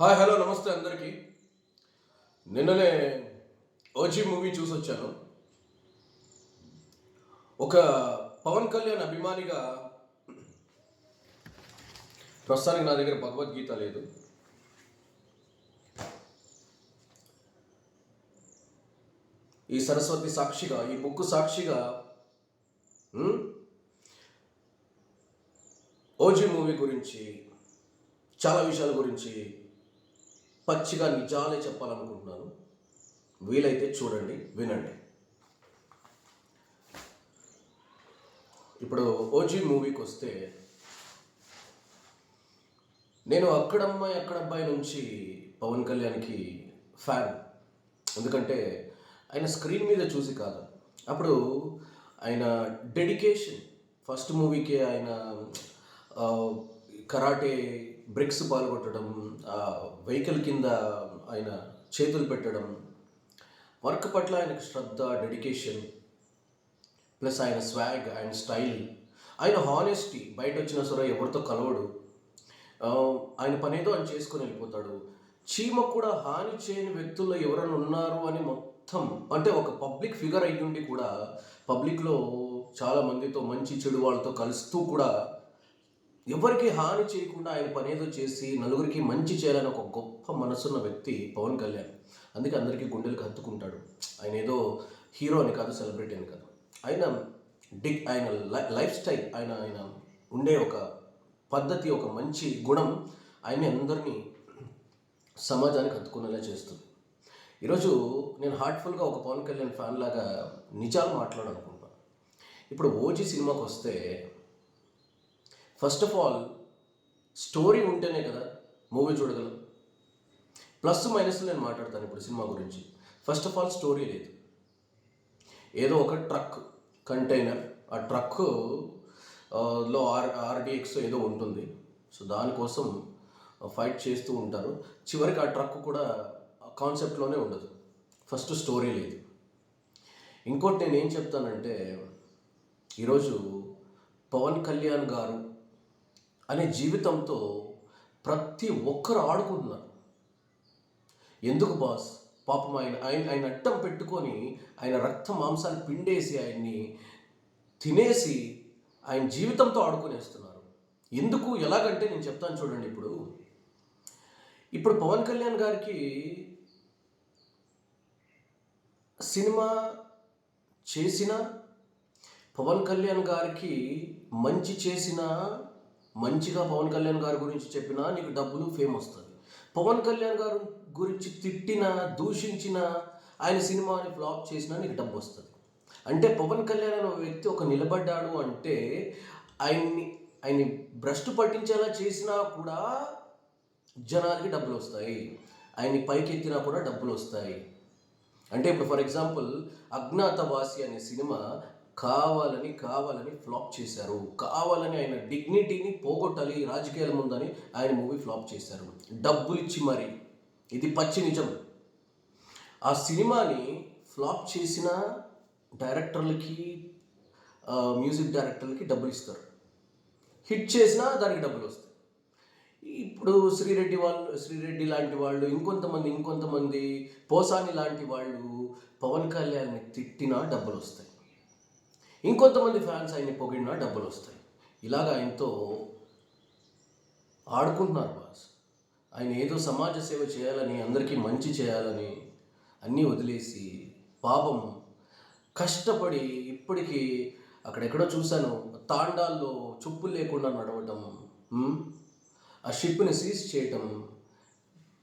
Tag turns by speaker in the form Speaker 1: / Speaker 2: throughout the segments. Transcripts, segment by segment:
Speaker 1: Hi hello నమస్తే అందరికీ. నిన్ననే ఓజీ మూవీ చూసి వచ్చాను ఒక పవన్ కళ్యాణ్ అభిమానిగా ప్రస్తుతానికి నా దగ్గర భగవద్గీత లేదు. ఈ సరస్వతి సాక్షిగా ఈ బుక్ సాక్షిగా ఓజీ మూవీ గురించి చాలా విషయాల గురించి పచ్చిగా నిజాలే చెప్పాలనుకుంటున్నాను. వీలైతే చూడండి వినండి. ఇప్పుడు ఓజీ మూవీకి వస్తే నేను అక్కడమ్మాయి అక్కడబ్బాయి నుంచి పవన్ కళ్యాణ్కి ఫ్యాన్. ఎందుకంటే ఆయన స్క్రీన్ మీద చూసి కాదు. అప్పుడు ఆయన డెడికేషన్ ఫస్ట్ మూవీకి ఆయన కరాటే బ్రిక్స్ పాల్గొట్టడం వెహికల్ కింద ఆయన చేతులు పెట్టడం వర్క్ పట్ల ఆయనకు శ్రద్ధ డెడికేషన్ ప్లస్ ఆయన స్వాగ్ ఆయన స్టైల్. ఆయన హానెస్టీ బయట వచ్చిన సరే ఎవరితో కలవడు. ఆయన పనేదో ఆయన చేసుకొని వెళ్ళిపోతాడు. చీమ కూడా హాని చేయని వ్యక్తుల్లో ఎవరైనా ఉన్నారు అని మొత్తం అంటే ఒక పబ్లిక్ ఫిగర్ అయ్యుండి కూడా పబ్లిక్లో చాలా మందితో మంచి చెడు వాళ్ళతో కలుస్తూ కూడా ఎవరికి హాని చేయకుండా ఆయన పనేదో చేసి నలుగురికి మంచి చేయాలని ఒక గొప్ప మనసున్న వ్యక్తి పవన్ కళ్యాణ్. అందుకే అందరికీ గుండెలకు హత్తుకుంటాడు ఆయన ఏదో హీరో అని కాదు సెలబ్రిటీ అని కాదు. ఆయన డిగ్ ఆయన లై- లైఫ్ స్టైల్ ఆయన ఆయన ఉండే ఒక పద్ధతి ఒక మంచి గుణం ఆయన అందరినీ సమాజానికి హత్తుకునేలా చేస్తుంది. ఈరోజు నేను హార్ట్ఫుల్గా ఒక పవన్ కళ్యాణ్ ఫ్యాన్ లాగా నిజాలు మాట్లాడాలనుకుంటున్నాను. ఇప్పుడు ఓజీ సినిమాకి వస్తే ఫస్ట్ ఆఫ్ ఆల్ స్టోరీ ఉంటేనే కదా మూవీ చూడగలం. ప్లస్ మైనస్ నేను మాట్లాడతాను ఇప్పుడు సినిమా గురించి. ఫస్ట్ ఆఫ్ ఆల్ స్టోరీ లేదు. ఏదో ఒక ట్రక్ కంటైనర్ ఆ ట్రక్లో ఆర్ ఆర్డిఎక్స్ ఏదో ఉంటుంది. సో దానికోసం ఫైట్ చేస్తూ ఉంటారు. చివరికి ఆ ట్రక్ కూడా కాన్సెప్ట్లోనే ఉండదు. ఫస్ట్ స్టోరీ లేదు. ఇంకోటి నేను ఏం చెప్తానంటే ఈరోజు పవన్ కళ్యాణ్ గారు అనే జీవితంతో ప్రతి ఒక్కరు ఆడుకుంటున్నారు. ఎందుకు బాస్? పాపం ఆయన ఆయన ఆయన అట్టం పెట్టుకొని ఆయన రక్త మాంసాన్ని పిండేసి ఆయన్ని తినేసి ఆయన జీవితంతో ఆడుకునేస్తున్నారు. ఎందుకు? ఎలాగంటే నేను చెప్తాను చూడండి ఇప్పుడు. ఇప్పుడు పవన్ కళ్యాణ్ గారికి సినిమా చేసిన పవన్ కళ్యాణ్ గారికి మంచి చేసిన మంచిగా పవన్ కళ్యాణ్ గారి గురించి చెప్పినా నీకు డబ్బులు ఫేమ్ వస్తుంది. పవన్ కళ్యాణ్ గారు గురించి తిట్టిన దూషించిన ఆయన సినిమాని ఫ్లాప్ చేసినా నీకు డబ్బు వస్తుంది. అంటే పవన్ కళ్యాణ్ అనే వ్యక్తి ఒక నిలబడ్డాడు అంటే ఆయన్ని ఆయన్ని భ్రష్టు పట్టించేలా చేసినా కూడా జనాలకి డబ్బులు వస్తాయి. ఆయన్ని పైకెత్తినా కూడా డబ్బులు వస్తాయి. అంటే ఇప్పుడు ఫర్ ఎగ్జాంపుల్ అజ్ఞాతవాసి అనే సినిమా కావాలని కావాలని ఫ్లాప్ చేశారు. కావాలని ఆయన డిగ్నిటీని పోగొట్టాలి రాజకీయాల ముందని ఆయన మూవీ ఫ్లాప్ చేశారు. డబ్బులు ఇచ్చి మరి. ఇది పచ్చి నిజం. ఆ సినిమాని ఫ్లాప్ చేసిన డైరెక్టర్లకి మ్యూజిక్ డైరెక్టర్లకి డబ్బులు ఇస్తారు హిట్ చేసినా దానికి డబ్బులు వస్తాయి ఇప్పుడు శ్రీరెడ్డి వాళ్ళు శ్రీరెడ్డి లాంటి వాళ్ళు ఇంకొంతమంది ఇంకొంతమంది పోసాని లాంటి వాళ్ళు పవన్ కళ్యాణ్ని తిట్టినా డబ్బులు వస్తాయి ఇంకొంతమంది ఫ్యాన్స్ ఆయన్ని పొగిడినా డబ్బులు వస్తాయి. ఇలాగ ఆయనతో ఆడుకుంటున్నారు బాస్. ఆయన ఏదో సమాజ సేవ చేయాలని అందరికీ మంచి చేయాలని అన్నీ వదిలేసి పాపం కష్టపడి ఇప్పటికీ అక్కడెక్కడో చూశాను తాండాల్లో చుప్పులు లేకుండా నడవటం ఆ షిప్ని సీజ్ చేయటం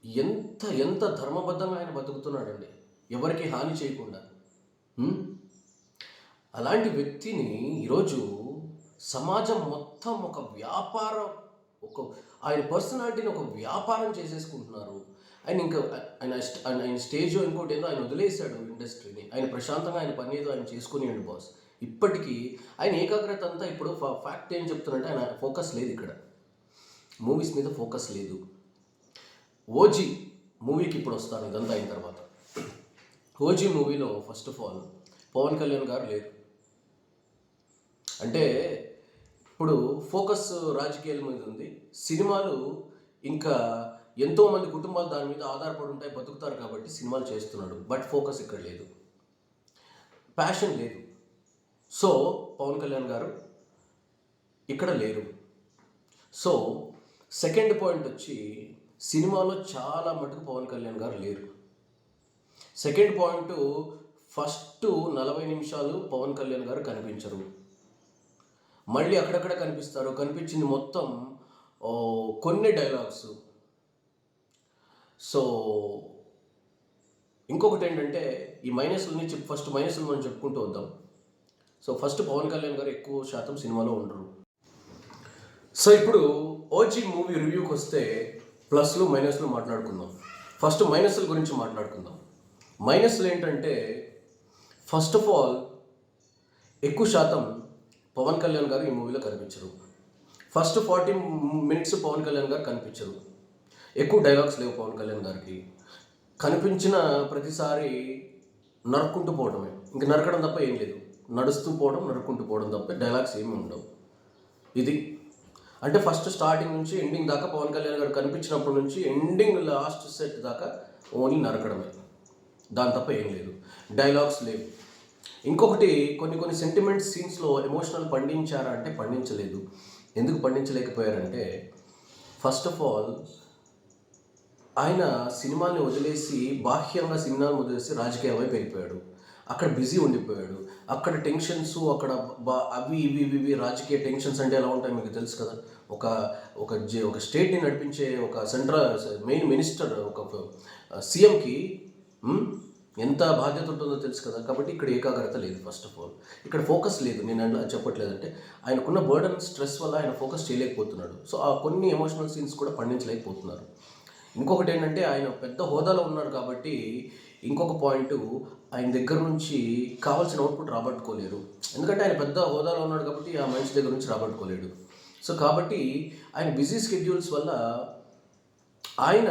Speaker 1: ఎంత ఎంత ధర్మబద్ధంగా ఆయన బతుకుతున్నాడండి. ఎవరికి హాని చేయకుండా అలాంటి వ్యక్తిని ఈరోజు సమాజం మొత్తం ఒక వ్యాపారం ఒక ఆయన పర్సనాలిటీని ఒక వ్యాపారం చేసేసుకుంటున్నారు. ఆయన ఇంకా ఆయన ఆయన స్టేజ్ ఇంకోటి ఏదో ఆయన వదిలేశాడు ఇండస్ట్రీని. ఆయన ప్రశాంతంగా ఆయన పని ఏదో ఆయన చేసుకునేయండి బాస్. ఇప్పటికీ ఆయన ఏకాగ్రత అంతా ఇప్పుడు ఫ్యాక్ట్ ఏం చెప్తున్నారంటే ఆయన ఫోకస్ లేదు ఇక్కడ. మూవీస్ మీద ఫోకస్ లేదు. ఓజీ మూవీకి ఇప్పుడు వస్తాను ఇదంతా అయిన తర్వాత. ఓజీ మూవీలో first of all Pawan Kalyan garu లేరు. అంటే ఇప్పుడు ఫోకస్ రాజకీయాల మీద ఉంది. సినిమాలు ఇంకా ఎంతోమంది కుటుంబాలు దాని మీద ఆధారపడి ఉంటాయి బతుకుతారు కాబట్టి సినిమాలు చేస్తున్నాడు. బట్ ఫోకస్ ఇక్కడ లేదు. ప్యాషన్ లేదు. సో పవన్ కళ్యాణ్ గారు ఇక్కడ లేరు. సో సెకండ్ పాయింట్ వచ్చి సినిమాలో చాలా మటుకు పవన్ కళ్యాణ్ గారు లేరు. సెకండ్ పాయింట్ ఫస్ట్ నలభై నిమిషాలు పవన్ కళ్యాణ్ గారు కనిపించరు. మళ్ళీ అక్కడక్కడ కనిపిస్తారు. కనిపించింది మొత్తం కొన్ని డైలాగ్స్. సో ఇంకొకటి ఏంటంటే ఈ మైనస్లని చెప్పి ఫస్ట్ మైనస్లు మనం చెప్పుకుంటూ వద్దాం. సో ఫస్ట్ పవన్ కళ్యాణ్ గారు ఎక్కువ శాతం సినిమాలో ఉండరు. సో ఇప్పుడు ఓజీ మూవీ రివ్యూకి వస్తే ప్లస్లు మైనస్లు మాట్లాడుకుందాం. ఫస్ట్ మైనస్ల గురించి మాట్లాడుకుందాం. మైనస్లు ఏంటంటే ఫస్ట్ ఆఫ్ ఆల్ ఎక్కువ శాతం పవన్ కళ్యాణ్ గారు ఈ మూవీలో కనిపించరు. First forty minutes Pawan Kalyan garu కనిపించరు. ఎక్కువ డైలాగ్స్ లేవు పవన్ కళ్యాణ్ గారికి. కనిపించిన ప్రతిసారి నరుక్కుంటూ పోవడమే. ఇంక నరకడం తప్ప ఏం లేదు. నడుస్తూ పోవడం నరుక్కుంటూ పోవడం తప్ప డైలాగ్స్ ఏమీ ఉండవు. ఇది. అంటే ఫస్ట్ స్టార్టింగ్ నుంచి ఎండింగ్ దాకా పవన్ కళ్యాణ్ గారు కనిపించినప్పటి నుంచి ఎండింగ్ లాస్ట్ సెట్ దాకా ఓన్లీ నరకడమే. దాని తప్ప ఏం లేదు. డైలాగ్స్ లేవు. ఇంకొకటి కొన్ని కొన్ని సెంటిమెంట్ సీన్స్లో ఎమోషనల్ పండించారా అంటే పండించలేదు. ఎందుకు పండించలేకపోయారంటే ఫస్ట్ ఆఫ్ ఆల్ ఆయన సినిమాల్ని వదిలేసి బాహ్యంగా సినిమాని వదిలేసి రాజకీయం వైపు వెళ్ళిపోయాడు. అక్కడ బిజీ ఉండిపోయాడు. అక్కడ టెన్షన్స్ అక్కడ బా- అవి ఇవి ఇవి ఇవి రాజకీయ టెన్షన్స్ అంటే ఎలా ఉంటాయి మీకు తెలుసు కదా? ఒక ఒక జే- ఒక స్టేట్ని నడిపించే ఒక సెంట్రల్ మెయిన్ మినిస్టర్ ఒక సీఎంకి ఎంత బాధ్యత ఉంటుందో తెలుసు కదా. కాబట్టి ఇక్కడ ఏకాగ్రత లేదు ఫస్ట్ ఆఫ్ ఆల్ ఇక్కడ ఫోకస్ లేదు. నేను అలా చెప్పట్లేదంటే ఆయనకున్న బర్డన్ స్ట్రెస్ వల్ల ఆయన ఫోకస్ చేయలేకపోతున్నాడు. సో ఆ కొన్ని ఎమోషనల్ సీన్స్ కూడా పండించలేకపోతున్నారు. ఇంకొకటి ఏంటంటే ఆయన పెద్ద హోదాలో ఉన్నారు కాబట్టి ఇంకొక పాయింట్ ఆయన దగ్గర నుంచి కావాల్సిన అవుట్పుట్ రాబట్టుకోలేరు. ఎందుకంటే ఆయన పెద్ద హోదాలో ఉన్నాడు కాబట్టి ఆ మనిషి దగ్గర నుంచి రాబట్టుకోలేడు. సో కాబట్టి ఆయన బిజీ స్కెడ్యూల్స్ వల్ల ఆయన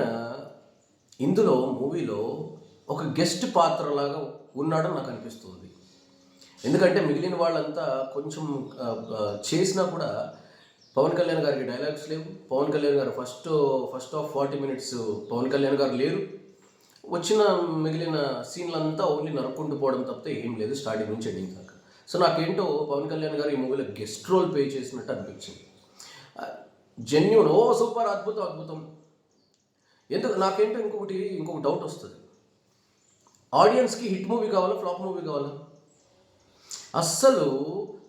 Speaker 1: ఇందులో మూవీలో ఒక గెస్ట్ పాత్రలాగా ఉన్నాడని నాకు అనిపిస్తుంది. ఎందుకంటే మిగిలిన వాళ్ళంతా కొంచెం చేసినా కూడా పవన్ కళ్యాణ్ గారికి డైలాగ్స్ లేవు. Pawan Kalyan garu first first of forty minutes Pawan Kalyan garu లేరు. వచ్చిన మిగిలిన సీన్లంతా ఓన్లీ నరుక్కుంటూ పోవడం తప్పితే ఏం లేదు స్టార్టింగ్ నుంచి ఎండింగ్ దాకా. సో నాకేంటో పవన్ కళ్యాణ్ గారు ఈ మూవీలో గెస్ట్ రోల్ పే చేసినట్టు అనిపించింది. జెన్యున్ ఓ సూపర్ అద్భుతం అద్భుతం. ఎందుకు నాకేంటో ఇంకొకటి ఇంకొక డౌట్ వస్తుంది. ఆడియన్స్కి హిట్ మూవీ కావాలా? ఫ్లాప్ మూవీ కావాలా? అస్సలు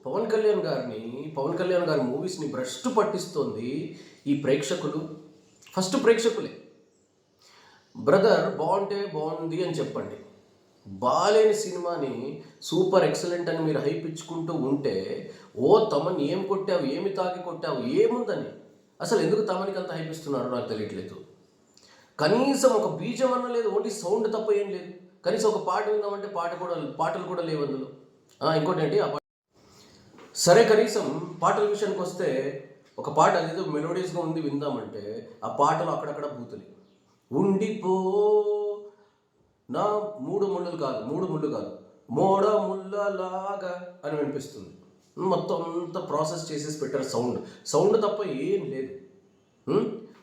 Speaker 1: పవన్ కళ్యాణ్ గారిని పవన్ కళ్యాణ్ గారి మూవీస్ని భ్రష్టు పట్టిస్తోంది ఈ ప్రేక్షకులు. ఫస్ట్ ప్రేక్షకులే. బ్రదర్ బాగుంటే బాగుంది అని చెప్పండి. బాలేని సినిమాని సూపర్ ఎక్సలెంట్ అని మీరు హైప్ ఇచ్చుకుంటూ ఉంటే ఓ తమని ఏం కొట్టావు ఏమి తాగి కొట్టావు ఏముందని? అసలు ఎందుకు తమనికి అంత హైప్ ఇస్తున్నారో నాకు తెలియట్లేదు. కనీసం ఒక బీజం అన్న లేదు ఓన్లీ సౌండ్ తప్ప ఏం లేదు. కనీసం ఒక పాట విందామంటే పాట కూడా పాటలు కూడా లేవు అందులో. ఇంకోటి ఏంటి ఆ పాట. సరే కనీసం పాటల విషయానికి వస్తే ఒక పాట అదేదో మెలోడియస్గా ఉంది విందామంటే ఆ పాటలు అక్కడక్కడ బూతులు. ఉండిపో నా మూడు ముళ్ళు కాదు మూడు ముళ్ళు కాదు మోడ ముళ్ళలాగా అని వినిపిస్తుంది. మొత్తం అంతా ప్రాసెస్ చేసేసి పెట్టారు సౌండ్ సౌండ్ తప్ప ఏం లేదు.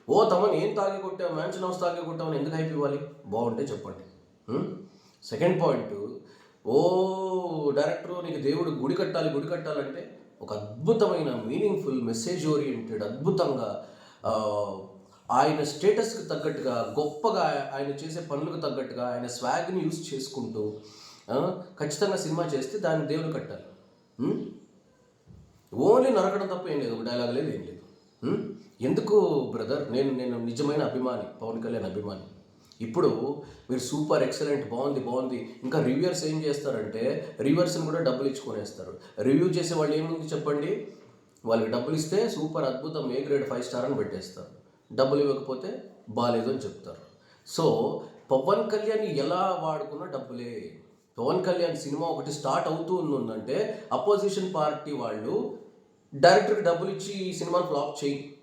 Speaker 1: ఓ తమని ఏం తాగి కొట్టావు మ్యాన్షన్ హౌస్ తాగి కొట్టామని ఎందుకు హైప్ ఇవ్వాలి? బాగుంటే చెప్పండి. సెకండ్ పాయింట్ ఓ డైరెక్టర్ నీకు దేవుడు గుడి కట్టాలి గుడి కట్టాలంటే ఒక అద్భుతమైన మీనింగ్ఫుల్ మెసేజ్ ఓరియంటెడ్ అద్భుతంగా ఆయన స్టేటస్కి తగ్గట్టుగా గొప్పగా ఆయన చేసే పనులకు తగ్గట్టుగా ఆయన స్వాగ్ని యూజ్ చేసుకుంటూ ఖచ్చితంగా సినిమా చేస్తే దాన్ని దేవుడు కట్టాలి. ఓన్లీ నరకడం తప్ప ఏం లేదు ఒక డైలాగ్ లేదు ఏం లేదు. ఎందుకు బ్రదర్ నేను నేను నిజమైన అభిమాని పవన్ కళ్యాణ్ అభిమాని. ఇప్పుడు మీరు సూపర్ ఎక్సలెంట్ బాగుంది బాగుంది. ఇంకా రివ్యూర్స్ ఏం చేస్తారంటే రివ్యూర్స్ని కూడా డబ్బులు ఇచ్చుకొనేస్తారు. రివ్యూ చేసే వాళ్ళు ఏముంది చెప్పండి? వాళ్ళకి డబ్బులు ఇస్తే సూపర్ అద్భుతం ఏ గ్రేడ్ ఫైవ్ స్టార్ అని పెట్టేస్తారు. డబ్బులు ఇవ్వకపోతే బాగాలేదు అని చెప్తారు. సో పవన్ కళ్యాణ్ ఎలా వాడుకున్న డబ్బులే? పవన్ కళ్యాణ్ సినిమా ఒకటి స్టార్ట్ అవుతూ ఉందంటే అపోజిషన్ పార్టీ వాళ్ళు డైరెక్టర్కి డబ్బులు ఇచ్చి ఈ సినిమాని ఫ్లాప్ చేయి.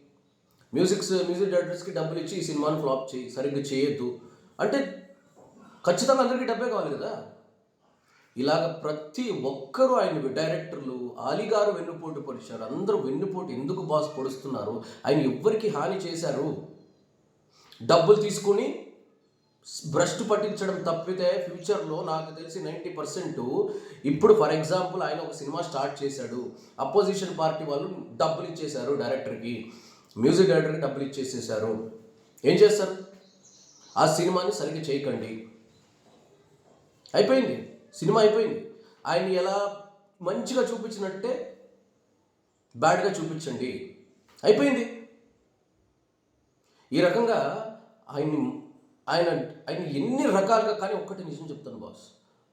Speaker 1: మ్యూజిక్స్ మ్యూజిక్ డైరెక్టర్స్కి డబ్బులు ఇచ్చి ఈ సినిమాని ఫ్లాప్ చేయి. సరిగ్గా చేయొద్దు. అంటే ఖచ్చితంగా అందరికీ డబ్బే కావాలి కదా? ఇలాగ ప్రతి ఒక్కరూ ఆయన డైరెక్టర్లు ఆలిగారు వెన్నుపోటు పొడిచారు. అందరూ వెన్నుపోటు ఎందుకు బాస్ పొడుస్తున్నారు? ఆయన ఎవ్వరికి హాని చేశారు? డబ్బులు తీసుకుని భ్రష్టు పట్టించడం తప్పితే ఫ్యూచర్లో నాకు తెలిసి నైంటీ పర్సెంట్ ఇప్పుడు ఫర్ ఎగ్జాంపుల్ ఆయన ఒక సినిమా స్టార్ట్ చేశాడు. అపోజిషన్ పార్టీ వాళ్ళు డబ్బులు ఇచ్చేశారు డైరెక్టర్కి. మ్యూజిక్ డైరెక్టర్కి డబ్బులు ఇచ్చేసేసారు ఏం చేస్తారు? ఆ సినిమాని సరిగ్గా చేయకండి. అయిపోయింది. సినిమా అయిపోయింది. ఆయన్ని ఎలా మంచిగా చూపించినట్టే బ్యాడ్గా చూపించండి. అయిపోయింది. ఈ రకంగా ఆయన్ని ఆయన ఆయన ఎన్ని రకాలుగా కానీ ఒక్కటి నిజం చెప్తాను బాస్.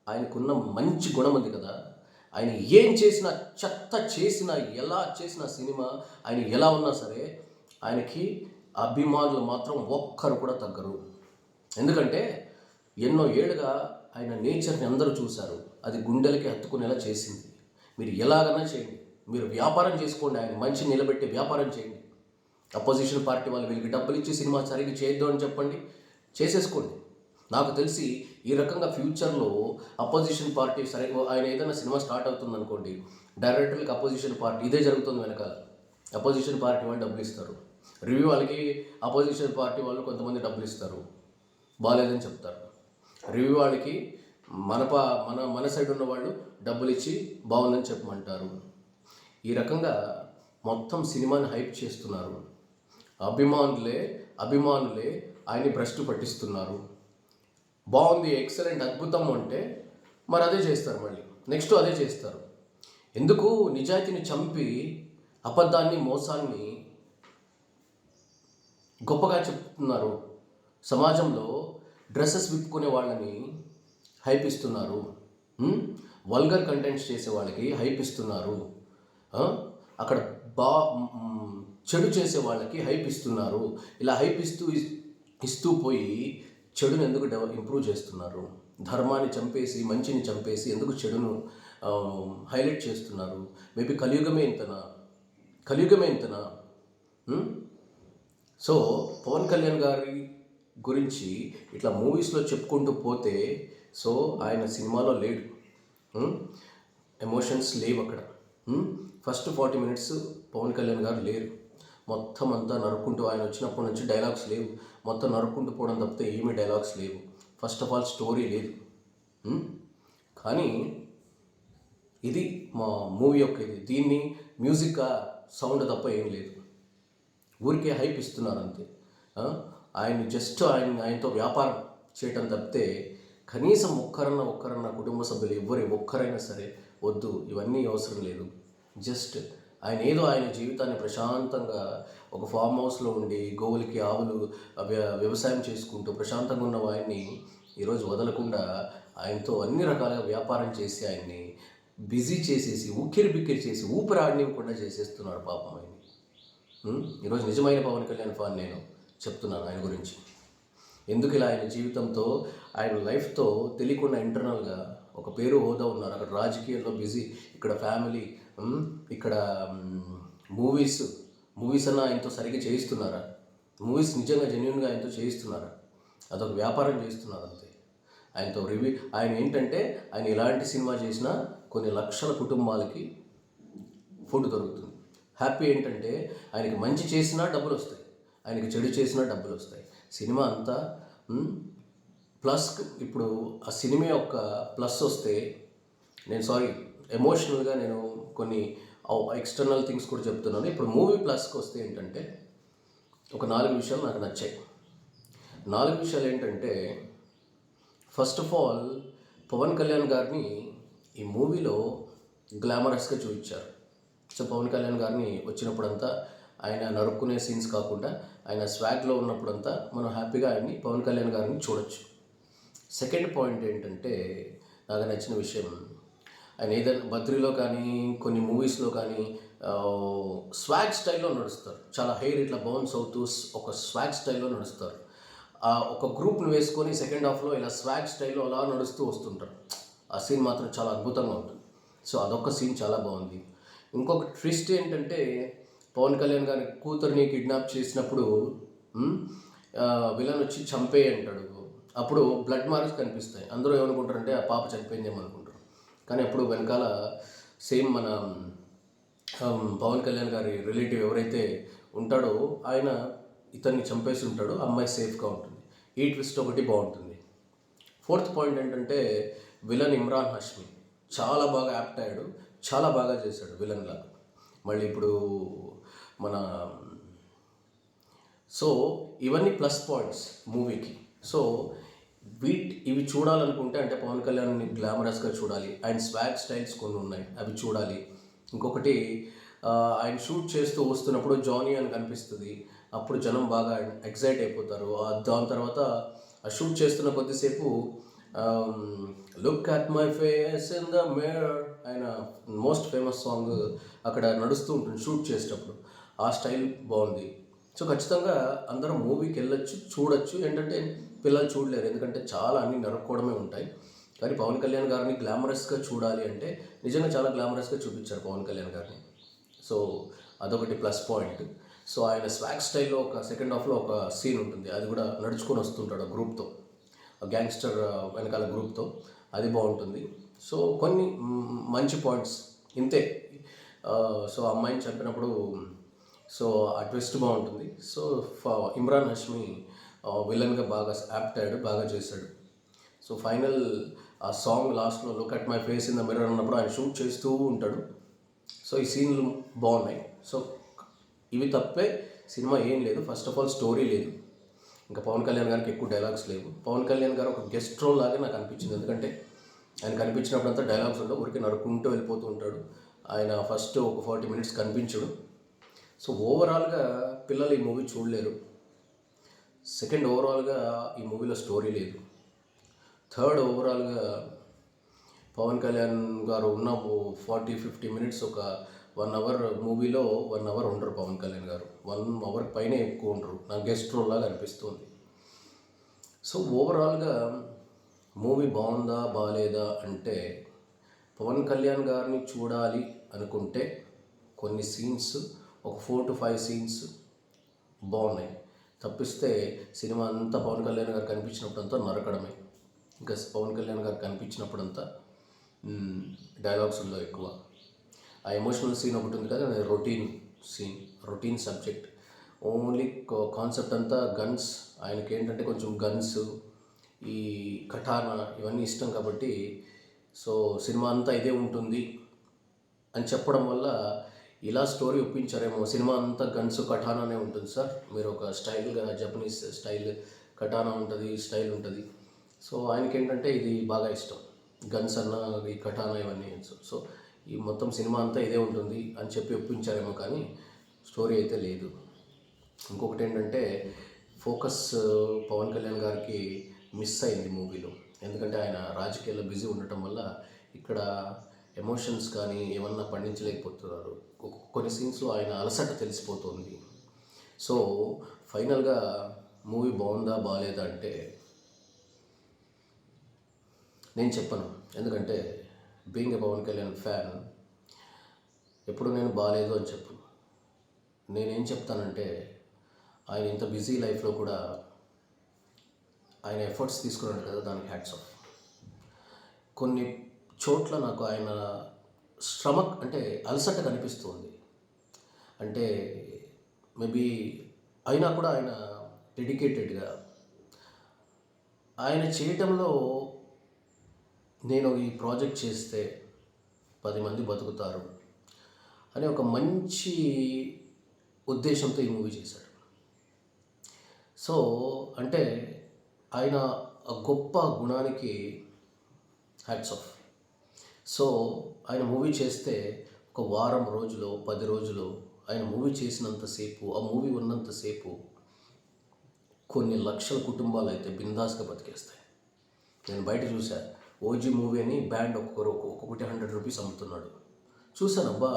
Speaker 1: ఆయనకున్న మంచి గుణం ఉంది కదా. ఆయన ఏం చేసినా చెత్త చేసినా ఎలా చేసిన సినిమా ఆయన ఎలా ఉన్నా సరే ఆయనకి అభిమానులు మాత్రం ఒక్కరు కూడా తగ్గరు. ఎందుకంటే ఎన్నో ఏళ్ళుగా ఆయన నేచర్ని అందరూ చూశారు. అది గుండెలకి హత్తుకునేలా చేసింది. మీరు ఎలాగైనా చేయండి. మీరు వ్యాపారం చేసుకోండి. ఆయన మంచి నిలబెట్టి వ్యాపారం చేయండి. అపోజిషన్ పార్టీ వాళ్ళు వీళ్ళకి డబ్బులు ఇచ్చి సినిమా సరిగ్గా చేయొద్దు అని చెప్పండి. చేసేసుకోండి. నాకు తెలిసి ఈ రకంగా ఫ్యూచర్లో అపోజిషన్ పార్టీ సరిగ్గా ఆయన ఏదైనా సినిమా స్టార్ట్ అవుతుంది అనుకోండి డైరెక్టర్లకు అపోజిషన్ పార్టీ ఇదే జరుగుతుంది వెనకాల. అపోజిషన్ పార్టీ వాళ్ళు డబ్బులు ఇస్తారు. రివ్యూ వాళ్ళకి అపోజిషన్ పార్టీ వాళ్ళు కొంతమంది డబ్బులు ఇస్తారు. బాగాలేదని చెప్తారు. రివ్యూ వాళ్ళకి మన పా మన మన సైడ్ ఉన్న వాళ్ళు డబ్బులు ఇచ్చి బాగుందని చెప్పమంటారు. ఈ రకంగా మొత్తం సినిమాని హైప్ చేస్తున్నారు. అభిమానులే అభిమానులే ఆయన్ని భ్రష్టు పట్టిస్తున్నారు. బాగుంది ఎక్సలెంట్ అద్భుతం అంటే మరి అదే చేస్తారు మళ్ళీ. నెక్స్ట్ అదే చేస్తారు. ఎందుకు నిజాయితీని చంపి అబద్ధాన్ని మోసాన్ని గొప్పగా చెప్తున్నారు. సమాజంలో డ్రెస్సెస్ విప్పుకునే వాళ్ళని హైప్ ఇస్తున్నారు వల్గర్ కంటెంట్స్ చేసే వాళ్ళకి హైప్ ఇస్తున్నారు అక్కడ బా చెడు చేసే వాళ్ళకి హైప్ ఇస్తున్నారు ఇలా హైప్ ఇస్తూ ఇస్తూ పోయి చెడును ఎందుకు డెవ ఇంప్రూవ్ చేస్తున్నారు? ధర్మాన్ని చంపేసి మంచిని చంపేసి ఎందుకు చెడును హైలైట్ చేస్తున్నారు? మేబీ కలియుగమే ఇంతనా? కలియుగమే ఇంతనా? సో పవన్ కళ్యాణ్ గారి గురించి ఇట్లా మూవీస్లో చెప్పుకుంటూ పోతే సో ఆయన సినిమాలో లేడు. ఎమోషన్స్ లేవు అక్కడ. First forty minutes Pawan Kalyan garu లేరు. మొత్తం అంతా నరుక్కుంటూ ఆయన వచ్చినప్పటి నుంచి డైలాగ్స్ లేవు. మొత్తం నరుక్కుంటూ పోవడం తప్పితే ఏమీ డైలాగ్స్ లేవు. ఫస్ట్ ఆఫ్ ఆల్ స్టోరీ లేదు. కానీ ఇది మా మూవీ యొక్క ఇది. దీన్ని మ్యూజిక్ సౌండ్ తప్ప ఏం లేదు. ఊరికే హైప్ ఇస్తున్నారు అంతే. ఆయన జస్ట్ ఆయన ఆయనతో వ్యాపారం చేయటం తప్పితే కనీసం ఒక్కరన్నా ఒక్కరన్నా కుటుంబ సభ్యులు ఎవ్వరు ఒక్కరైనా సరే వద్దు ఇవన్నీ అవసరం లేదు. జస్ట్ ఆయన ఏదో ఆయన జీవితాన్ని ప్రశాంతంగా ఒక ఫామ్ హౌస్లో ఉండి గోవులకి ఆవులు వ్యవసాయం చేసుకుంటూ ప్రశాంతంగా ఉన్న ఆయన్ని ఈరోజు వదలకుండా ఆయనతో అన్ని రకాలుగా వ్యాపారం చేసి ఆయన్ని బిజీ చేసేసి ఉక్కిరి బిక్కిరి చేసి ఊపిరాడనివ్వకుండా చేసేస్తున్నారు పాపం ఆయన ఈరోజు నిజమైన పవన్ కళ్యాణ్ ఫాన్ నేను. చెప్తున్నాను ఆయన గురించి. ఎందుకు ఇలా ఆయన జీవితంతో ఆయన లైఫ్తో తెలియకుండా ఇంటర్నల్గా ఒక పేరు హోదా ఉన్నారు. అక్కడ రాజకీయాల్లో బిజీ ఇక్కడ ఫ్యామిలీ ఇక్కడ మూవీస్ మూవీస్ అన్న ఆయనతో సరిగ్గా చేయిస్తున్నారా? మూవీస్ నిజంగా జెన్యున్గా ఆయనతో చేయిస్తున్నారా? అదొక వ్యాపారం చేస్తున్నారు అంతే. ఆయనతో రివ్యూ ఆయన ఏంటంటే ఆయన ఎలాంటి సినిమా చేసినా కొన్ని లక్షల కుటుంబాలకి ఫుడ్ దొరుకుతుంది. హ్యాపీ ఏంటంటే ఆయనకి మంచి చేసినా డబ్బులు వస్తాయి. ఆయనకి చెడు చేసినా డబ్బులు వస్తాయి. సినిమా అంతా ప్లస్ ఇప్పుడు ఆ సినిమా యొక్క ప్లస్ వస్తే నేను సారీ ఎమోషనల్గా నేను కొన్ని ఎక్స్టర్నల్ థింగ్స్ కూడా చెప్తున్నాను. ఇప్పుడు మూవీ ప్లస్కి వస్తే ఏంటంటే ఒక నాలుగు విషయాలు నాకు నచ్చాయి. నాలుగు విషయాలు ఏంటంటే first of all Pawan Kalyan గారిని ఈ మూవీలో గ్లామరస్గా చూపించారు. సో పవన్ కళ్యాణ్ గారిని వచ్చినప్పుడంతా ఆయన నరుక్కునే సీన్స్ కాకుండా ఆయన స్వాగ్లో ఉన్నప్పుడంతా మనం హ్యాపీగా ఆయన్ని పవన్ కళ్యాణ్ గారిని చూడొచ్చు. సెకండ్ పాయింట్ ఏంటంటే నాకు నచ్చిన విషయం ఆయన ఏదైనా బద్రీలో కానీ కొన్ని మూవీస్లో కానీ స్వాగ్ స్టైల్లో నడుస్తారు. చాలా హెయిర్ ఇట్లా బౌన్స్ అవుతూ ఒక స్వాగ్ స్టైల్లో నడుస్తారు. ఆ ఒక గ్రూప్ని వేసుకొని సెకండ్ హాఫ్లో ఇలా స్వాగ్ స్టైల్లో అలా నడుస్తూ వస్తుంటారు. ఆ సీన్ మాత్రం చాలా అద్భుతంగా ఉంటుంది. సో అదొక సీన్ చాలా బాగుంది. ఇంకొక ట్విస్ట్ ఏంటంటే పవన్ కళ్యాణ్ గారి కూతుర్ని కిడ్నాప్ చేసినప్పుడు విలన్ వచ్చి చంపేయి అంటాడు. అప్పుడు బ్లడ్ మార్క్స్ కనిపిస్తాయి. అందరూ ఏమనుకుంటారంటే ఆ పాప చనిపోయిందేమో అనుకుంటారు. కానీ అప్పుడు వెనకాల సేమ్ మన పవన్ కళ్యాణ్ గారి రిలేటివ్ ఎవరైతే ఉంటాడో ఆయన ఇతన్ని చంపేసి ఉంటాడు. అమ్మాయి సేఫ్గా ఉంటుంది. ఈ ట్విస్ట్ ఒకటి బాగుంటుంది. ఫోర్త్ పాయింట్ ఏంటంటే విలన్ ఇమ్రాన్ హష్మి. చాలా బాగా యాప్ట్ అయ్యాడు. చాలా బాగా చేశాడు విలన్ లాగా. మళ్ళీ ఇప్పుడు మన సో ఇవన్నీ ప్లస్ పాయింట్స్ మూవీకి సో వీట్ ఇవి చూడాలనుకుంటే అంటే పవన్ కళ్యాణ్ని గ్లామరస్గా చూడాలి. అండ్ స్వాగ్ స్టైల్స్ కొన్ని ఉన్నాయి. అవి చూడాలి. ఇంకొకటి ఆయన షూట్ చేస్తూ వస్తున్నప్పుడు జానీ అని కనిపిస్తుంది. అప్పుడు జనం బాగా ఎగ్జైట్ అయిపోతారు. దాని తర్వాత ఆ షూట్ చేస్తున్న కొద్దిసేపు look at my face in the mirror ఆయన మోస్ట్ ఫేమస్ సాంగ్ అక్కడ నడుస్తూ ఉంటుంది షూట్ చేసేటప్పుడు. ఆ స్టైల్ బాగుంది. సో ఖచ్చితంగా అందరూ మూవీకి వెళ్ళొచ్చు చూడొచ్చు. ఏంటంటే పిల్లలు చూడలేరు. ఎందుకంటే చాలా అన్ని నరుక్కోవడమే ఉంటాయి. కానీ పవన్ కళ్యాణ్ గారిని గ్లామరస్గా చూడాలి అంటే నిజంగా చాలా గ్లామరస్గా చూపించారు పవన్ కళ్యాణ్ గారిని. సో అదొకటి ప్లస్ పాయింట్. సో ఆయన స్వాగ్ స్టైల్లో ఒక సెకండ్ హాఫ్లో ఒక సీన్ ఉంటుంది. అది కూడా నడుచుకొని వస్తుంటాడు గ్రూప్తో. గ్యాంగ్స్టర్ వెనకాల గ్రూప్తో. అది బాగుంటుంది. సో కొన్ని మంచి పాయింట్స్. ఇంతే. సో అమ్మాయిని చంపినప్పుడు సో ఆ ట్విస్ట్ బాగుంటుంది. సో ఇమ్రాన్ హష్మి విలన్గా బాగా యాప్ట్ అయ్యాడు బాగా చేశాడు. సో ఫైనల్ ఆ సాంగ్ లాస్ట్లో look at my face in the mirror అన్నప్పుడు ఆయన షూట్ చేస్తూ ఉంటాడు. సో ఈ సీన్లు బాగున్నాయి. సో ఇవి తప్పే సినిమా ఏం లేదు. ఫస్ట్ ఆఫ్ ఆల్ స్టోరీ లేదు. ఇంకా పవన్ కళ్యాణ్ గారికి ఎక్కువ డైలాగ్స్ లేవు. పవన్ కళ్యాణ్ గారు ఒక గెస్ట్ రోల్ లాగా నాకు అనిపించింది. ఎందుకంటే ఆయన కనిపించినప్పుడంతా డైలాగ్స్ ఉండవు ఊరికి నడుకుంటూ వెళ్ళిపోతూ ఉంటాడు. ఆయన ఫస్ట్ ఒక ఫార్టీ మినిట్స్ కనిపించడు. సో ఓవరాల్గా పిల్లలు ఈ మూవీ చూడలేరు. సెకండ్ ఓవరాల్గా ఈ మూవీలో స్టోరీ లేదు. థర్డ్ ఓవరాల్గా పవన్ కళ్యాణ్ గారు ఉన్న ఫార్టీ ఫిఫ్టీ మినిట్స్ ఒక వన్ అవర్ మూవీలో వన్ అవర్ ఉండరు పవన్ కళ్యాణ్ గారు. వన్ అవర్ పైన ఎక్కువ ఉండరు. నా గెస్ట్ రోల్ లాగా అనిపిస్తుంది. సో ఓవరాల్గా మూవీ బాగుందా బాగాలేదా అంటే పవన్ కళ్యాణ్ గారిని చూడాలి అనుకుంటే కొన్ని సీన్స్ ఒక ఫోర్ టు ఫైవ్ సీన్స్ బాగున్నాయి. తప్పిస్తే సినిమా అంతా పవన్ కళ్యాణ్ గారు కనిపించినప్పుడంతా నరకడమే. ఇంకా పవన్ కళ్యాణ్ గారు కనిపించినప్పుడంతా డైలాగ్స్లో ఎక్కువ. ఆ ఎమోషనల్ సీన్ ఒకటి ఉంది కదా routine scene routine subject only concept అంతా గన్స్ ఆయనకి ఏంటంటే కొంచెం గన్స్ ఈ కఠానా ఇవన్నీ ఇష్టం కాబట్టి సో సినిమా అంతా ఇదే ఉంటుంది అని చెప్పడం వల్ల ఇలా స్టోరీ ఒప్పించారేమో. సినిమా అంతా గన్స్ కఠానానే ఉంటుంది సార్. మీరు ఒక స్టైల్గా జపనీస్ స్టైల్ కఠానా ఉంటుంది స్టైల్ ఉంటుంది. సో ఆయనకి ఏంటంటే ఇది బాగా ఇష్టం. గన్స్ అన్న ఈ కఠానా ఇవన్నీ. సో- సో ఈ మొత్తం సినిమా అంతా ఇదే ఉంటుంది అని చెప్పి ఒప్పించారేమో కానీ స్టోరీ అయితే లేదు. ఇంకొకటి ఏంటంటే ఫోకస్ పవన్ కళ్యాణ్ గారికి మిస్ అయింది మూవీలో. ఎందుకంటే ఆయన రాజకీయాల్లో బిజీ ఉండటం వల్ల ఇక్కడ ఎమోషన్స్ కానీ ఏమన్నా పండించలేకపోతున్నారు. కొన్ని సీన్స్లో ఆయన అలసట తెలిసిపోతుంది. సో ఫైనల్గా మూవీ బాగుందా బాగాలేదా అంటే నేను చెప్పను. ఎందుకంటే being a Pawan Kalyan fan ఎప్పుడు నేను బాగాలేదు అని చెప్పను నేనేం చెప్తానంటే ఆయన ఇంత బిజీ లైఫ్లో కూడా ఆయన ఎఫర్ట్స్ తీసుకున్నాడు కదా దానికి హ్యాట్స్ ఆఫ్. కొన్ని చోట్ల నాకు ఆయన శ్రమ అంటే అలసట కనిపిస్తుంది. అంటే మేబీ అయినా కూడా ఆయన డెడికేటెడ్గా ఆయన చేయటంలో నేను ఈ ప్రాజెక్ట్ చేస్తే పది మంది బతుకుతారు అనే ఒక మంచి ఉద్దేశంతో ఈ మూవీ చేశాడు. సో అంటే ఆయన ఆ గొప్ప గుణానికి హ్యాట్స్ ఆఫ్. సో ఆయన మూవీ చేస్తే ఒక వారం రోజులు పది రోజులు ఆయన మూవీ చేసినంతసేపు ఆ మూవీ ఉన్నంతసేపు కొన్ని లక్షల కుటుంబాలు అయితే బిందాస్గా బతికేస్తాయి. నేను బయట చూసా ఓజీ మూవీ అని బ్యాండ్ ఒక్కొక్కరు ఒక్కొక్కటి హండ్రెడ్ రూపీస్ అమ్ముతున్నాడు. చూశాను అబ్బా!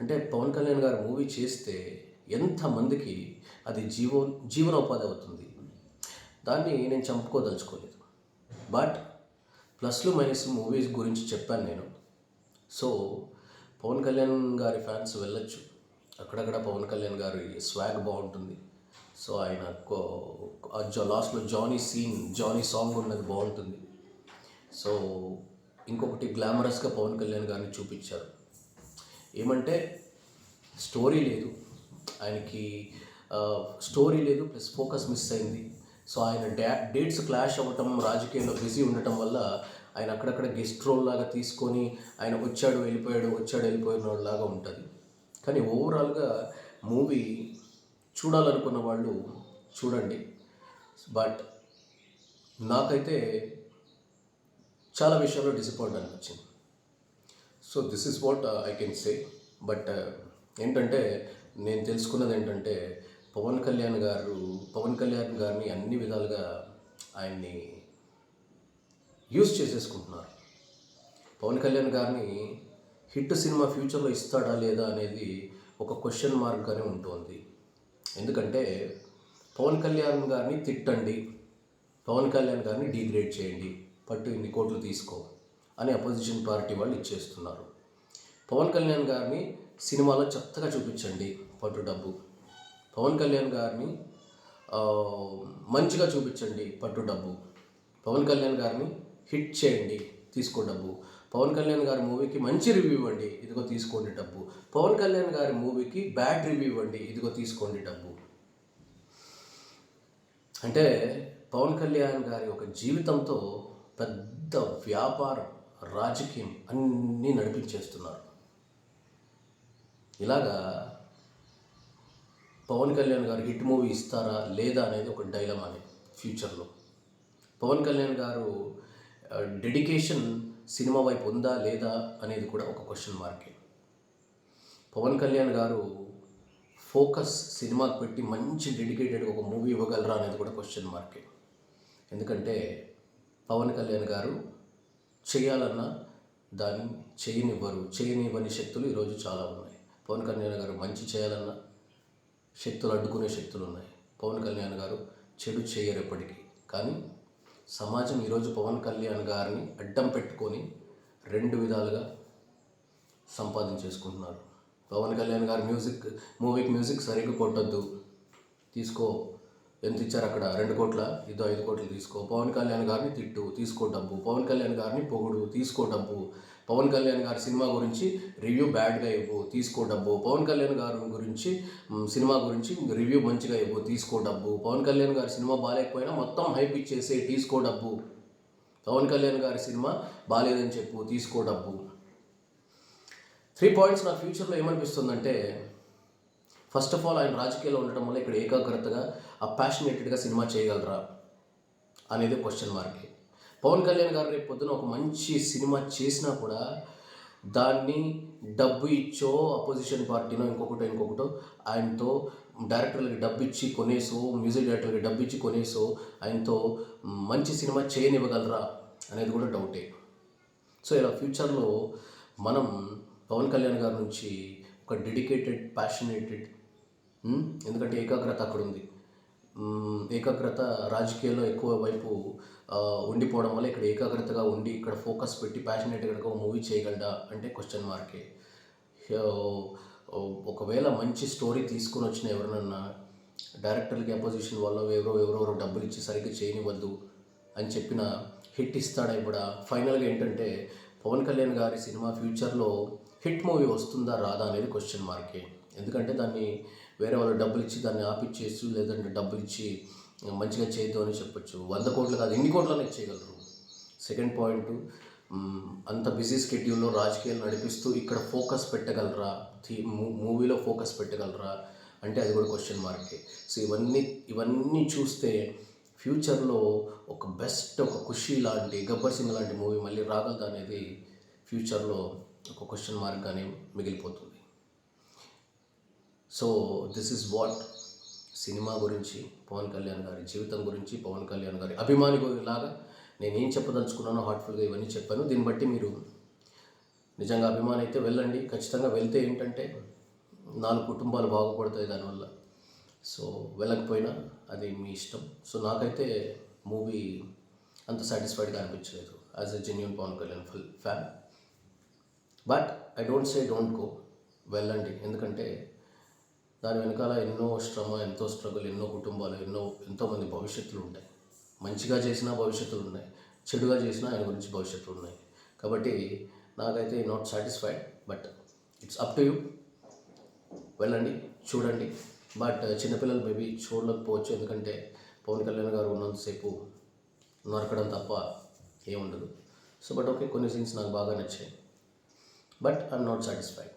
Speaker 1: అంటే పవన్ కళ్యాణ్ గారు మూవీ చేస్తే ఎంతమందికి అది జీవో జీవనోపాధి అవుతుంది. దాన్ని నేను చంపుకోదలుచుకోలేదు. బట్ ప్లస్లు మైనస్ మూవీస్ గురించి చెప్పాను నేను. సో పవన్ కళ్యాణ్ గారి ఫ్యాన్స్ వెళ్ళొచ్చు. అక్కడక్కడ పవన్ కళ్యాణ్ గారి స్వాగ్ బాగుంటుంది. సో ఆయన లాస్ట్లో జానీ సీన్ జానీ సాంగ్ ఉన్నది బాగుంటుంది. సో ఇంకొకటి గ్లామరస్గా పవన్ కళ్యాణ్ గారిని చూపించారు. ఏమంటే స్టోరీ లేదు. ఆయనకి స్టోరీ లేదు ప్లస్ ఫోకస్ మిస్ అయింది. సో ఆయన డా డేట్స్ క్లాష్ అవ్వటం రాజకీయంలో బిజీ ఉండటం వల్ల ఆయన అక్కడక్కడ గెస్ట్ రోల్ లాగా తీసుకొని ఆయన వచ్చాడు వెళ్ళిపోయాడు వచ్చాడు వెళ్ళిపోయిన లాగా ఉంటుంది. కానీ ఓవరాల్గా మూవీ చూడాలనుకున్న వాళ్ళు చూడండి. బట్ నాకైతే చాలా విషయాల్లో డిసప్పాయింట్ అనిపించింది. So this is what I can say. But ఏంటంటే నేను తెలుసుకున్నది ఏంటంటే పవన్ కళ్యాణ్ గారు పవన్ కళ్యాణ్ గారిని అన్ని విధాలుగా ఆయన్ని యూజ్ చేసేసుకుంటున్నారు. పవన్ కళ్యాణ్ గారిని హిట్ సినిమా ఫ్యూచర్లో ఇస్తాడా లేదా అనేది ఒక క్వశ్చన్ మార్క్గానే ఉంటుంది. ఎందుకంటే పవన్ కళ్యాణ్ గారిని తిట్టండి పవన్ కళ్యాణ్ గారిని డీగ్రేడ్ చేయండి పట్టు ఇన్ని కోట్లు తీసుకో అని అపోజిషన్ పార్టీ వాళ్ళు ఇచ్చేస్తున్నారు. పవన్ కళ్యాణ్ గారిని సినిమాలో చెత్తగా చూపించండి పట్టు డబ్బు. పవన్ కళ్యాణ్ గారిని మంచిగా చూపించండి పట్టు డబ్బు. పవన్ కళ్యాణ్ గారిని హిట్ చేయండి తీసుకో డబ్బు. పవన్ కళ్యాణ్ గారి మూవీకి మంచి రివ్యూ ఇవ్వండి ఇదిగో తీసుకోండి డబ్బు. పవన్ కళ్యాణ్ గారి మూవీకి బ్యాడ్ రివ్యూ ఇవ్వండి ఇదిగో తీసుకోండి డబ్బు. అంటే పవన్ కళ్యాణ్ గారి ఒక జీవితంతో పెద్ద వ్యాపారం రాజకీయం అన్నీ నడిపించేస్తున్నారు. ఇలాగా పవన్ కళ్యాణ్ గారు హిట్ మూవీ ఇస్తారా లేదా అనేది ఒక డైలమా అని ఫ్యూచర్లో. పవన్ కళ్యాణ్ గారు డెడికేషన్ సినిమా వైపు ఉందా లేదా అనేది కూడా ఒక క్వశ్చన్ మార్కే. పవన్ కళ్యాణ్ గారు ఫోకస్ సినిమాకి పెట్టి మంచి డెడికేటెడ్ ఒక మూవీ ఇవ్వగలరా అనేది కూడా క్వశ్చన్ మార్కే. ఎందుకంటే పవన్ కళ్యాణ్ గారు చేయాలన్నా దాన్ని చేయనివ్వరు చేయనివ్వని శక్తులు ఈరోజు చాలా ఉన్నాయి. పవన్ కళ్యాణ్ గారు మంచి చేయాలన్నా శక్తులు అడ్డుకునే శక్తులు ఉన్నాయి. పవన్ కళ్యాణ్ గారు చెడు చేయరు ఎప్పటికీ కానీ సమాజం ఈరోజు పవన్ కళ్యాణ్ గారిని అడ్డం పెట్టుకొని రెండు విధాలుగా సంపాదించేసుకుంటున్నారు. పవన్ కళ్యాణ్ గారి మ్యూజిక్ మూవీకి మ్యూజిక్ సరిగ్గా కొట్టద్దు. తీసుకో. ఎంత ఇచ్చారు అక్కడ? రెండు కోట్ల? ఇదో ఐదు కోట్లు తీసుకో. పవన్ కళ్యాణ్ గారిని తిట్టు. తీసుకో డబ్బు. పవన్ కళ్యాణ్ గారిని పొగుడు. తీసుకో డబ్బు. పవన్ కళ్యాణ్ గారి సినిమా గురించి రివ్యూ బ్యాడ్గా ఇవ్వు తీసుకో డబ్బు. పవన్ కళ్యాణ్ గారి గురించి సినిమా గురించి రివ్యూ మంచిగా ఇవ్వు తీసుకో డబ్బు. పవన్ కళ్యాణ్ గారి సినిమా బాగాలేకపోయినా మొత్తం హైప్ ఇచ్చేసే తీసుకో డబ్బు. పవన్ కళ్యాణ్ గారి సినిమా బాగాలేదని చెప్పు తీసుకో డబ్బు. త్రీ పాయింట్స్ నా ఫ్యూచర్లో ఏమనిపిస్తుందంటే ఫస్ట్ ఆఫ్ ఆల్ ఆయన రాజకీయాల్లో ఉండటం వల్ల ఇక్కడ ఏకాగ్రతగా ఆ ప్యాషనేటెడ్గా సినిమా చేయగలరా? అనేది క్వశ్చన్ మార్క్ పవన్ కళ్యాణ్ గారు రేపు పొద్దున ఒక మంచి సినిమా చేసినా కూడా దాన్ని డబ్బు ఇచ్చో అపోజిషన్ పార్టీనో ఇంకొకటో ఇంకొకటో ఆయనతో డైరెక్టర్లకి డబ్బు ఇచ్చి కొనేసో మ్యూజిక్ డైరెక్టర్లకి డబ్బు ఇచ్చి కొనేసో ఆయనతో మంచి సినిమా చేయనివ్వగలరా అనేది కూడా డౌటే. సో ఇలా ఫ్యూచర్లో మనం పవన్ కళ్యాణ్ గారి నుంచి ఒక డెడికేటెడ్ ప్యాషనేటెడ్ ఎందుకంటే ఏకాగ్రత అక్కడ ఉంది ఏకాగ్రత రాజకీయాల్లో ఎక్కువ వైపు ఉండిపోవడం వల్ల ఇక్కడ ఏకాగ్రతగా ఉండి ఇక్కడ ఫోకస్ పెట్టి ప్యాషనేట్గా ఒక మూవీ చేయగలడా అంటే క్వశ్చన్ మార్కే ఒకవేళ మంచి స్టోరీ తీసుకొని వచ్చిన ఎవరినన్నా డైరెక్టర్లకి అపోజిషన్ వాళ్ళు ఎవరో ఎవరెవరో డబ్బులు ఇచ్చి సరిగ్గా చేయనివ్వద్దు అని చెప్పిన హిట్ ఇస్తాడా ఇప్పుడు? ఫైనల్గా ఏంటంటే పవన్ కళ్యాణ్ గారి సినిమా ఫ్యూచర్లో హిట్ మూవీ వస్తుందా రాదా అనేది క్వశ్చన్ మార్కే ఎందుకంటే దాన్ని వేరే వాళ్ళు డబ్బులు ఇచ్చి దాన్ని ఆపిచ్చేసి లేదంటే డబ్బులు ఇచ్చి మంచిగా చేయొద్దు అని చెప్పొచ్చు. వంద కోట్లు కాదు ఎన్ని కోట్లనే చేయగలరు? సెకండ్ పాయింట్ అంత బిజీ స్కెడ్యూల్లో రాజకీయాలు నడిపిస్తూ ఇక్కడ ఫోకస్ పెట్టగలరా? థీ- మూ- మూవీలో ఫోకస్ పెట్టగలరా? అంటే అది కూడా క్వశ్చన్ మార్కే సో ఇవన్నీ ఇవన్నీ చూస్తే ఫ్యూచర్లో ఒక బెస్ట్ ఒక ఖుషి లాంటి గబ్బర్ సింగ్ లాంటి మూవీ మళ్ళీ రాగలదు అనేది ఫ్యూచర్లో ఒక క్వశ్చన్ మార్క్గానే మిగిలిపోతుంది. So this is what cinema గురించి పవన్ కళ్యాణ్ గారి జీవితం గురించి పవన్ కళ్యాణ్ గారి అభిమాని గురి- లాగా నేను ఏం చెప్పదలుచుకున్నానో హార్ట్ఫుల్గా ఇవన్నీ చెప్పాను. దీన్ని బట్టి మీరు నిజంగా అభిమాని అయితే వెళ్ళండి. ఖచ్చితంగా వెళ్తే ఏంటంటే నాలుగు కుటుంబాలు బాగుపడతాయి దానివల్ల. సో వెళ్ళకపోయినా అది మీ ఇష్టం. సో నాకైతే మూవీ అంత సాటిస్ఫైడ్గా అనిపించలేదు. As a genuine Pawan Kalyan full fan. But I don't say don't go. వెళ్ళండి. ఎందుకంటే దాని వెనకాల ఎన్నో శ్రమ ఎంతో స్ట్రగుల్ ఎన్నో కుటుంబాలు ఎన్నో ఎంతోమంది భవిష్యత్తులు ఉంటాయి. మంచిగా చేసినా భవిష్యత్తులు ఉన్నాయి. చెడుగా చేసినా ఆయన గురించి భవిష్యత్తులు ఉన్నాయి. కాబట్టి నాకైతే not satisfied but it's up to you వెళ్ళండి చూడండి. బట్ చిన్నపిల్లలు మేబీ చూడలేకపోవచ్చు. ఎందుకంటే పవన్ కళ్యాణ్ గారు ఉన్నంతసేపు నరకడం తప్ప ఏముండదు. సో బట్ ఓకే కొన్ని సీన్స్ నాకు బాగా నచ్చాయి. But I'm not satisfied